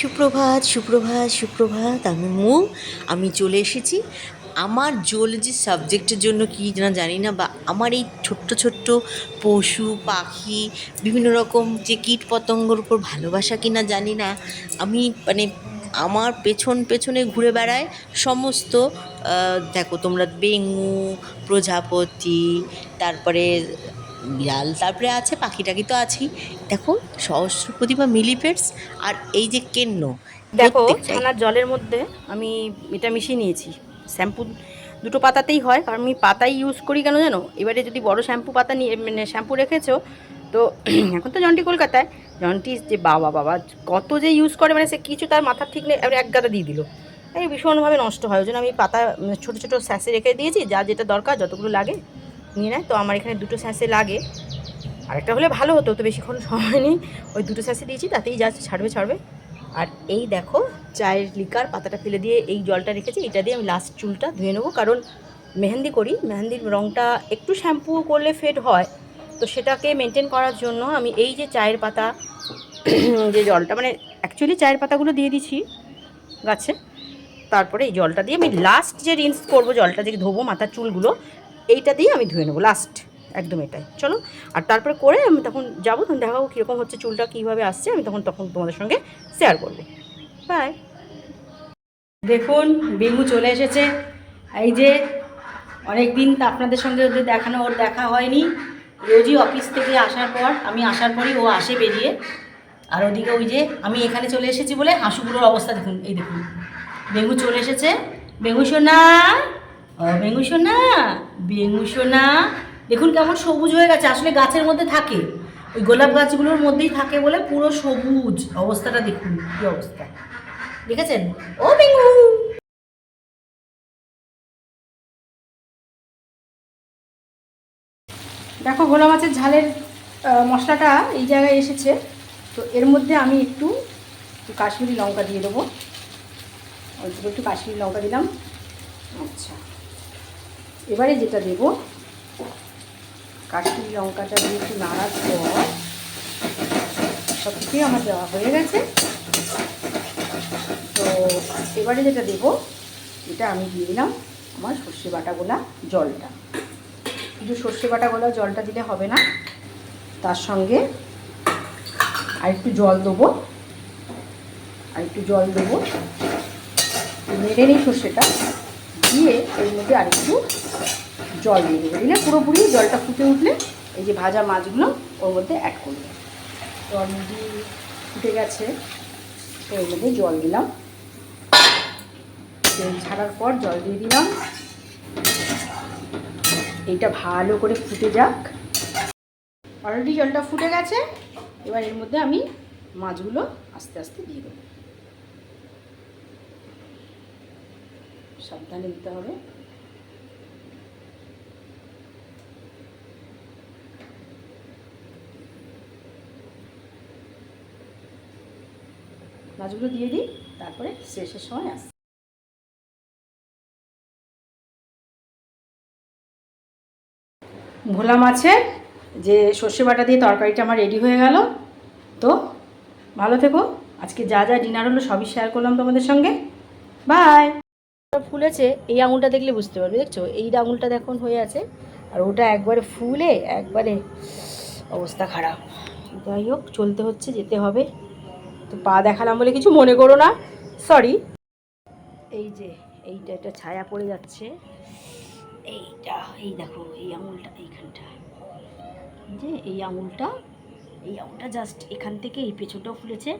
সুপ্রভাত সুপ্রভাত সুপ্রভাত, আমি মু, আমি চলে এসেছি। আমার জুওলজি সাবজেক্টের জন্য কি না জানি না, বা আমার এই ছোট্ট ছোট্ট পশু, পাখি, বিভিন্ন রকম যে কীট পতঙ্গর উপর ভালোবাসা কি না জানি না, আমি মানে আমার পেছন, পেছনে ঘুরে বেড়ায় সমস্ত দেখো তোমরা বেঙু প্রজাপতি, তারপরে বিড়াল তারপরে আছে পাখি টাকি তো আছেই। দেখো সহস্রপতি বা মিলিপেটস আর এই যে কেন্ন দেখো। ছানার জলের মধ্যে আমি এটা মিশিয়ে নিয়েছি। শ্যাম্পু দুটো পাতাতেই হয় কারণ আমি পাতাই ইউজ করি কেন জানো? এবারে যদি বড় শ্যাম্পু পাতা নিয়ে মানে শ্যাম্পু রেখেছো তো এখন তো জন্টি কলকাতায়। জন্টি যে বাবা বাবা কত যে ইউজ করে মানে সে কিছু তার মাথার ঠিক নেই এক গাদা দিয়ে দিল। এই ভীষণভাবে নষ্ট হয় ওই জন্য আমি পাতা ছোটো ছোটো স্যাসে রেখে দিয়েছি যা যেটা দরকার যতগুলো লাগে নিয়ে নেয়। তো আমার এখানে দুটো স্যাসে লাগে। আরেকটা হলে ভালো হতো, তো বেশিক্ষণ সময় নেই। ওই দুটো স্যাসে দিয়েছি, তাতেই যা ছাড়বে ছাড়বে। আর এই দেখো, চায়ের লিকার, পাতাটা ফেলে দিয়ে এই জলটা রেখেছি। এটা দিয়ে আমি লাস্ট চুলটা ধুয়ে নেব। কারণ মেহেন্দি করি, মেহেন্দির রঙটা একটু শ্যাম্পু করলে ফেড হয়। তো সেটাকে মেনটেন করার জন্য আমি এই যে চায়ের পাতা, যে জলটা মানে অ্যাকচুয়ালি চায়ের পাতাগুলো দিয়ে দিছি গাছে। তারপরে এই জলটা দিয়ে আমি লাস্ট যে রিন্স করব, জলটা যে ধোবো, মাথার চুলগুলো এইটা দিয়ে আমি ধুয়ে নেব লাস্ট একদম এটাই। চলো, আর তারপরে করে আমি তখন যাব, তখন দেখাবো কীরকম হচ্ছে চুলটা, কীভাবে আসছে, আমি তখন তখন তোমাদের সঙ্গে শেয়ার করব। বাই দেখুন বিঙ্গু চলে এসেছে। এই যে অনেক দিন আপনাদের সঙ্গে ওদের দেখানো, ওর দেখা হয়নি। রোজই অফিস থেকে আসার পর, আমি আসার পরই ও আসে বেরিয়ে। আর ওদিকে ওই যে, আমি এখানে চলে এসেছি বলে হাঁসুগুলোর অবস্থা দেখুন, এই দেখুন। বেঙ্গু চলে এসেছে। বেঙ্গু সোনা বেঙ্গু সোনা বেঙ্গু সোনা। দেখুন কেমন সবুজ হয়ে গেছে, আসলে গাছের মধ্যে থাকে। ওই গোলাপ গাছগুলোর মধ্যেই থাকে বলে পুরো সবুজ অবস্থাটা দেখুন, কী অবস্থা। দেখেছেন? ও বেঙ্গু! দেখো ভোলা মাছের ঝালের মশলাটা এই জায়গায় এসেছে। তো এর মধ্যে আমি একটু একটু কাশ্মীরি লঙ্কা দিয়ে দেবো। অল্প একটু কাশ্মীরি লঙ্কা দিলাম। আচ্ছা। এবারে যেটা দেবো, কাশ্মীরি লঙ্কাটা দিয়ে একটু নাড়ার পর, সব কিছুই আমার দেওয়া হয়ে গেছে। তো এবারে যেটা দেবো, এটা আমি দিয়ে দিলাম আমার সর্ষে বাটা গোলা জলটা। শুধু সর্ষে বাটা গোলা জলটা দিলে হবে না, তার সঙ্গে আর একটু জল দেবো। আর একটু জল দেবো। নেড়ে নিই সর্ষেটা। দিয়ে এর মধ্যে আর একটু জল দিয়ে দেবো। দিলে পুরোপুরি জলটা ফুটে উঠলে এই যে ভাজা মাছগুলো ওর মধ্যে অ্যাড করব। তো অলরেডি ফুটে গেছে, তো এর মধ্যে জল দিলাম। তেল ছাড়ার পর জল দিয়ে দিলাম। এইটা ভালো করে ফুটে যাক। অলরেডি জলটা ফুটে গেছে। এবার এর মধ্যে আমি মাছগুলো আস্তে আস্তে দিয়ে দেবো। সাবধানে দিতে হবে। মাছগুলো দিয়ে দিই, তারপরে শেষের সময় আস ভোলা মাছের যে সর্ষে বাটা দিয়ে তরকারিটা আমার রেডি হয়ে গেল। তো ভালো থেকো। আজকে যা যা ডিনার হলো সবই শেয়ার করলাম তোমাদের সঙ্গে। বাই ফুলেছে, এই আঙুলটা দেখলে বুঝতে পারবে, দেখছ? এই আঙুলটা দেখুন হয়ে আছে, আর ওটা একবারে ফুলে একবারে অবস্থা খারাপ। যাই হোক, চলতে হচ্ছে, যেতে হবে। তো পা দেখালাম বলে কিছু মনে করো না সরি এই যে, এইটা একটা ছায়া পড়ে যাচ্ছে। এইটা, এই দেখো, এই আঙুলটা, এইখানটা। এই যে, এই আঙুলটা এই আঙুলটা জাস্ট এখান থেকে এই পেছনটাও ফুলেছে।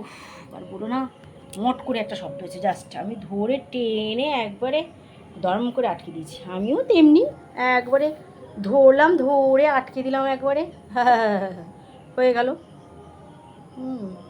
উফ, আর বলো না। মট করে একটা শব্দ হয়েছে জাস্ট আমি ধরে টেনে একবারে দরম করে আটকে দিয়েছি। আমিও তেমনি একবারে ধরলাম, ধরে আটকে দিলাম একবারে। হয়ে গেল। হুম।